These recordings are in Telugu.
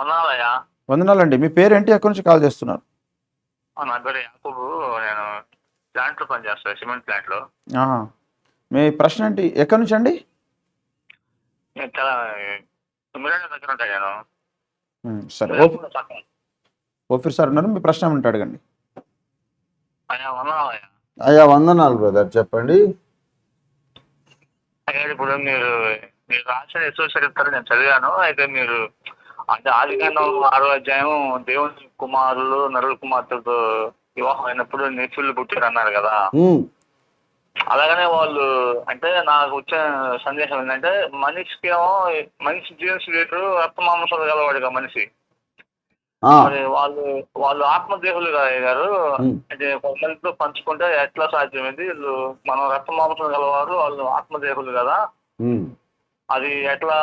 ఉన్నాలయ్యా వందనాలండి. మీ పేరేంటి ఎక్కడి నుంచి కాల్ చేస్తున్నారు? నా పేరు యాకూబు. నేను ప్లాంట్లో పనిచేస్తాను సిమెంట్ ప్లాంట్లో. మీ ప్రశ్న ఏంటి? ఎక్కడి నుంచి అండి? నేను చాలా మిరాడ దగ్గర ఉంటాను నేను. సరే. ఓఫీర్ సార్ ఉన్నారు. మీ ప్రశ్న ఏమిటి అడగండి. అయ్యా వందనాలు బ్రదర్. చెప్పండి. ఇప్పుడు మీరు మీరు రాసిన ఎస్ఓ చరిత్ర నేను చదివాను. అయితే మీరు అంటే ఆదికాండం ఆరో అధ్యాయం దేవుని కుమారులు నరుల కుమార్తెలతో వివాహం అయినప్పుడు నిత్యులు పుట్టారు అన్నారు కదా అలాగనే వాళ్ళు అంటే నాకు వచ్చే సందేశం ఏంటంటే మనిషికి ఏమో మనిషి జీన్స్ వేరు రక్త మాంసాలు గలవాడుగా మనిషి. మరి వాళ్ళు వాళ్ళు ఆత్మదేహులు కదా గారు ఉమ్, అంటే కొంతమందితో పంచుకుంటే ఎట్లా సాధ్యమైంది? వీళ్ళు మనం రక్త మాంసం గలవారు వాళ్ళు ఆత్మదేహులు కదా. అది ఎట్లా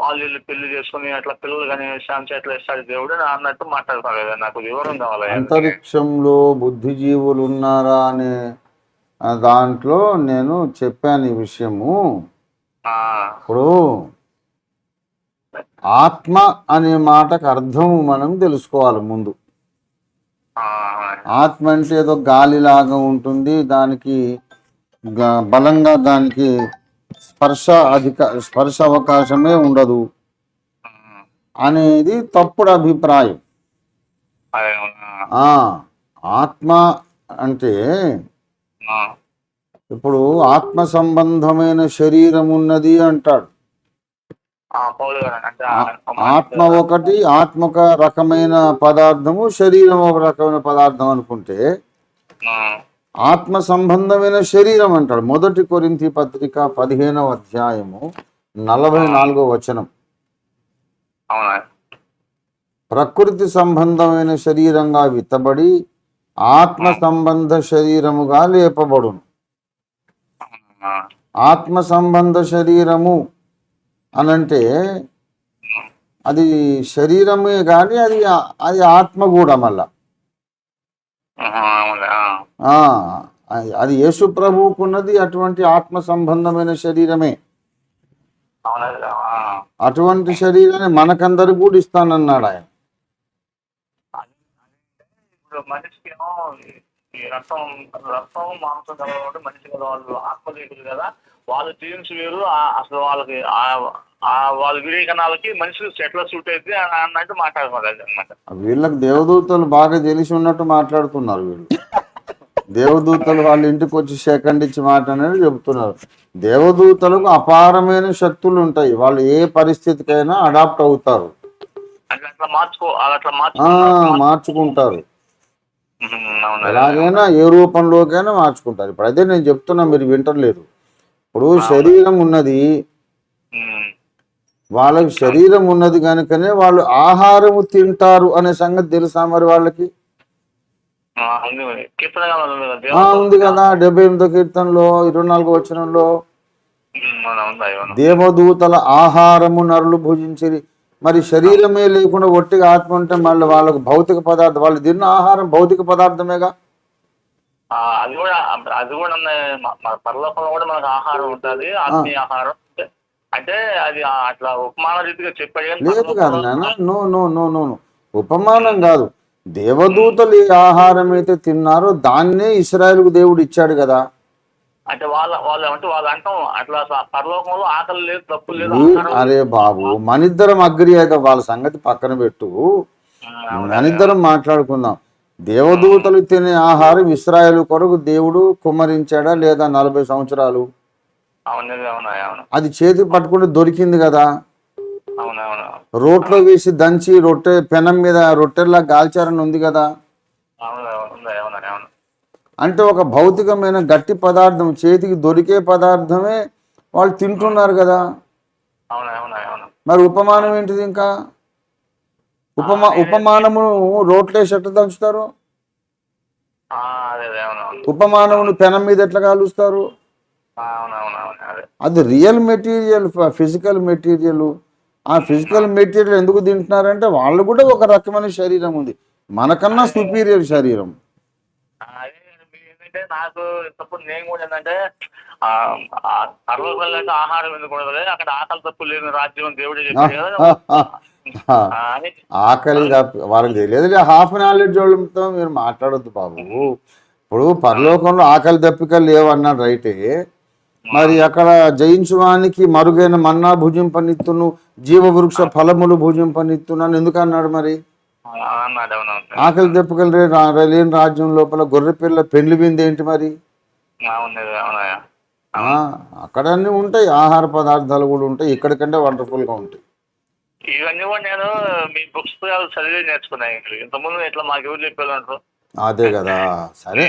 వాళ్ళు వీళ్ళు పెళ్ళి చేసుకుని అట్లా పిల్లలు కానీ శాంతి ఎట్లా ఇస్తాడు దేవుడు అని అన్నట్టు మాట్లాడతారు నాకు వివరం కావాలి? అంతరిక్షంలో బుద్ధిజీవులు ఉన్నారా అనే దాంట్లో నేను చెప్పాను ఈ విషయము. ఇప్పుడు ఆత్మ అనే మాటకు అర్థం మనం తెలుసుకోవాలి ముందు. ఆత్మ అంటే ఏదో గాలిలాగా ఉంటుంది దానికి బలంగా దానికి స్పర్శ అధిక స్పర్శ అవకాశమే ఉండదు. అనేది తప్పుడు అభిప్రాయం. ఆత్మ అంటే ఇప్పుడు ఆత్మ సంబంధమైన శరీరం ఉన్నది అంటాడు. ఆత్మ ఒకటి ఆత్మ ఒక రకమైన పదార్థము శరీరం ఒక రకమైన పదార్థం అనుకుంటే ఆత్మ సంబంధమైన శరీరం అంటాడు. మొదటి కొరింథీ పత్రిక పదిహేనవ అధ్యాయము నలభై నాలుగో వచనం. ప్రకృతి సంబంధమైన శరీరంగా విత్తబడి ఆత్మ సంబంధ శరీరముగా లేపబడును. ఆత్మ సంబంధ శరీరము అనంటే అది శరీరమే కానీ అది అది ఆత్మ కూడా మళ్ళా అది- అది యేసు ప్రభువుకున్నది అటువంటి ఆత్మ సంబంధమైన శరీరమే. అటువంటి శరీరాన్ని మనకందరు కూడా ఇస్తానన్నాడు ఆయన. రక్తం రక్తం మాంసం కలవాడు మనిషి కదా వాళ్ళు ఆత్మదేవులు కదా. వాళ్ళ ఆ- అసలు వాళ్ళకి వాళ్ళ వివేకనాలకి మనిషి ఎట్లా సూట్ అయితే అని అన్నట్టు మాట్లాడుకోలేదు అనమాట వీళ్ళకి దేవదూతలు బాగా తెలిసి ఉన్నట్టు మాట్లాడుతున్నారు వీళ్ళు. దేవదూతలు వాళ్ళ ఇంటికి వచ్చి సెకండ్ ఇచ్చి మాట్లాడని చెబుతున్నారు. దేవదూతలకు అపారమైన శక్తులు ఉంటాయి. వాళ్ళు ఏ పరిస్థితికైనా అడాప్ట్ అవుతారు. మార్చుకుంటారు. ఎలాగైనా ఏ రూపంలోకైనా మార్చుకుంటారు. ఇప్పుడు అదే నేను చెప్తున్నా మీరు వింటలేరు ఇప్పుడు శరీరం ఉన్నది. వాళ్ళకి శరీరం ఉన్నది కనుకనే వాళ్ళు ఆహారము తింటారు అనే సంగతి తెలుసా మరి వాళ్ళకి? ఉంది కదా, డెబ్బై ఎనిమిదో కీర్తనలో ఇరవై నాలుగో వచనంలో. అవును. దేవదూతల ఆహారము నరులు భుజించిరి. మరి శరీరమే లేకుండా ఒట్టిగా ఆత్మ అంటే మళ్ళీ వాళ్ళకు భౌతిక పదార్థం వాళ్ళు తిన్న ఆహారం భౌతిక పదార్థమేగా? అది కూడా అది కూడా పరలోకంలో కూడా మనకు ఆహారం ఉంటుంది ఆత్మీయ ఆహారం. అంటే- అది అట్లా ఉపమాన రీతిగా చెప్పాడు లేదు కాదు నాన్న no no no no no. ఉపమానం కాదు. దేవదూతలు ఏ ఆహారం అయితే తిన్నారో దాన్నే ఇస్రాయేల్కు దేవుడు ఇచ్చాడు కదా. అంటే వాళ్ళ వాళ్ళు అంటే వాళ్ళు అంటాం అట్లా పరలోకంలో ఆకలి లేదు తప్పు లేదు అరే బాబు మనిద్దరం అగ్రి అయితే వాళ్ళ సంగతి పక్కన పెట్టు. మనిద్దరం మాట్లాడుకుందాం. దేవదూతలు తినే ఆహారం ఇస్రాయేల్ కొరకు దేవుడు కుమ్మరించాడా లేదా నలభై సంవత్సరాలు? అది చేతి పట్టుకుంటే దొరికింది కదా. రోట్లో వేసి దంచి రొట్టె పెనం మీద రొట్టెల్లా గాల్చారని ఉంది కదా. అంటే ఒక భౌతికమైన గట్టి పదార్థం చేతికి దొరికే పదార్థమే వాళ్ళు తింటున్నారు కదా. మరి ఉపమానం ఏంటిది ఇంకా? ఉపమా ఉపమానమును రోట్లేసి ఎట్లా దంచుతారు? ఉపమానమును పెనం మీద ఎట్లా కాలుస్తారు ఆ, అవును అవును అవును అదే రియల్ మెటీరియల్ ఫిజికల్ మెటీరియల్ ఆ ఫిజికల్ మెటీరియల్ ఎందుకు తింటున్నారంటే వాళ్ళు కూడా ఒక రకమైన శరీరం ఉంది. మనకన్నా సుపీరియర్ శరీరం. ఏంటంటే నాకు తప్పుడు నేను కూడా ఏంటంటే ఆ పర్లోకంలో ఆహారం ఎందుకు అక్కడ ఆకలి తప్పు లేని రాజ్యం దేవుడే అని ఆకలి వాళ్ళకి తెలియదు హాఫ్ నాలెడ్జ్ వాళ్ళతో మీరు మాట్లాడొద్దు బాబు. ఇప్పుడు పరలోకంలో ఆకలి దప్పికలు లేవన్నాడు రైటే. మరి అక్కడ జయించువానికి మరుగైన మన్నా భుజింపనిత్తును జీవవృక్ష ఫలములు భుజింపనిత్తును ఎందుకు అన్నాడు మరి? ఆ, అన్నాడు అవునవును ఆకలి దెబ్బకలు లేని రాజ్యం లోపల గొర్రె పిల్ల పెళ్ళి వింది ఏంటి మరి? అక్కడ అన్నీ ఉంటాయి ఆహార పదార్థాలు కూడా ఉంటాయి ఇక్కడికంటే వండర్ఫుల్గా ఉంటాయి. ఇవన్నీ కూడా నేను మీ పుస్తకాలు చదివి నేర్చుకున్నాను ఇంతకుముందు ఇట్లా మాకు ఎవరు చెప్పారు అంటారు? అదే కదా సరే.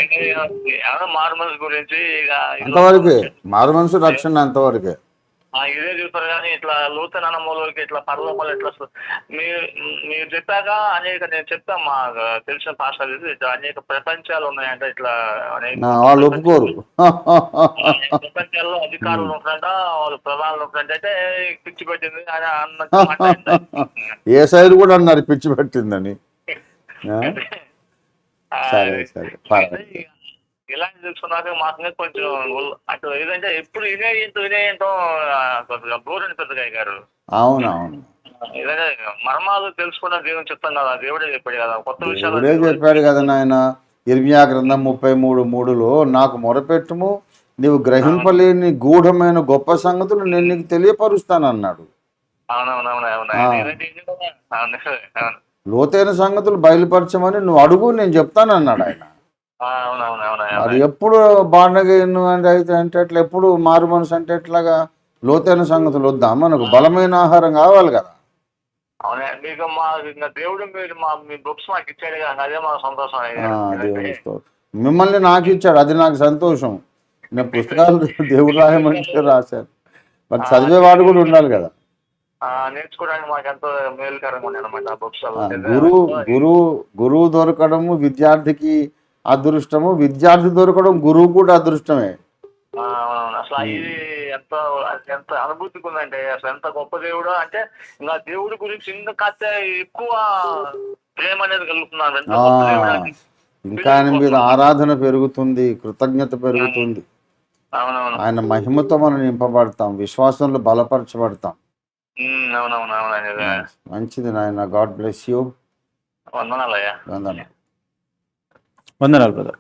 ఏమన్నా మారు మనసు గురించి ఇక అంతవరకే మారు మనసు రక్షణ అంతవరకే. ఇదే చూస్తారు కానీ ఇట్లా లోతైన అనుభవాలకి ఇట్లా పరలోకాలు ఇట్లా మీరు మీరు చెప్పాక అనేక నేను చెప్తాను మా తెలిసిన పాస్టర్ ఇట్లా అనేక ప్రపంచాలు ఉన్నాయంట ఇట్లా వాళ్ళు ఒప్పుకోరు. ప్రపంచాల్లో అధికారులు ఉంటారంట వాళ్ళు ప్రధానులు ఉంటారంట అయితే పిచ్చి పెట్టింది అని మాట్లాడింది. ఏ సైడ్ కూడా అన్నారు పిచ్చి పెట్టిందని. సరే సరే. ఇలాంటి తెలుసుకున్నాక మాకు కొంచెం అటు ఏదంటే ఎప్పుడు ఏంటో ఆ, కొద్దిగా బోర్ అనిపిస్తుంది గారు. అవునవును. ఏదంటే మర్మాలు తెలుసుకున్న దేవుని చెప్తాం కదా దేవుడే చెప్పాడు కదా కొత్త విషయాలు చెప్పాడు కదా నాయన ఇర్మియా గ్రంథం ముప్పై మూడు మూడులో నాకు మొరపెట్టుము నీవు గ్రహింపలేని గూఢమైన గొప్ప సంగతులు నేను నీకు తెలియపరుస్తానన్నాడు. అవునవునవును అవును. లోతైన సంగతులు బయలుపరచమని నువ్వు అడుగు నేను చెప్తానన్నాడు ఆయన. ఆ, అవునవును అవును అది ఎప్పుడు బాండగైన్ అంటే అయితే అంటే అట్లా ఎప్పుడు మారు మనసు అంటే ఎట్లాగా లోతైన సంగతులు వద్దా? మనకు బలమైన ఆహారం కావాలి కదా. మీకు మా ఇంకా దేవుడు మీరు మా మీ బుక్స్ మాకు ఇచ్చాడు కదా అదే మా సంతోషం. మిమ్మల్ని నాకు ఇచ్చాడు అది నాకు సంతోషం. నేను పుస్తకాలు దేవుడు రాయమని రాశాను. మరి చదివేవాడు కూడా ఉండాలి కదా. నేర్చుకోవడానికి మాకు ఎంతో మేలుకరంగా ఉంది అనమాట ఆ బుక్స్ గురువు గురువు గురువు దొరకడము విద్యార్థికి అదృష్టము. విద్యార్థి దొరకడం గురువు కూడా అదృష్టమే. అసలు ఇది ఎంత ఎంత అనుభూతిగా ఉందంటే అసలు ఎంత గొప్ప దేవుడు అంటే ఇంకా దేవుడి గురించి ఇంకా కాస్త ఎక్కువ ప్రేమ అనేది కలుగుతున్నాను. ఇంకా ఆయన మీద ఆరాధన పెరుగుతుంది కృతజ్ఞత పెరుగుతుంది. ఆయన మహిమతో మనం నింపబడతాం విశ్వాసంలో బలపరచబడతాం. అవునవును అవును మంచిది నాయన. God bless you. వందనాలయ్యా వందన వందనాలు బ్రదర్.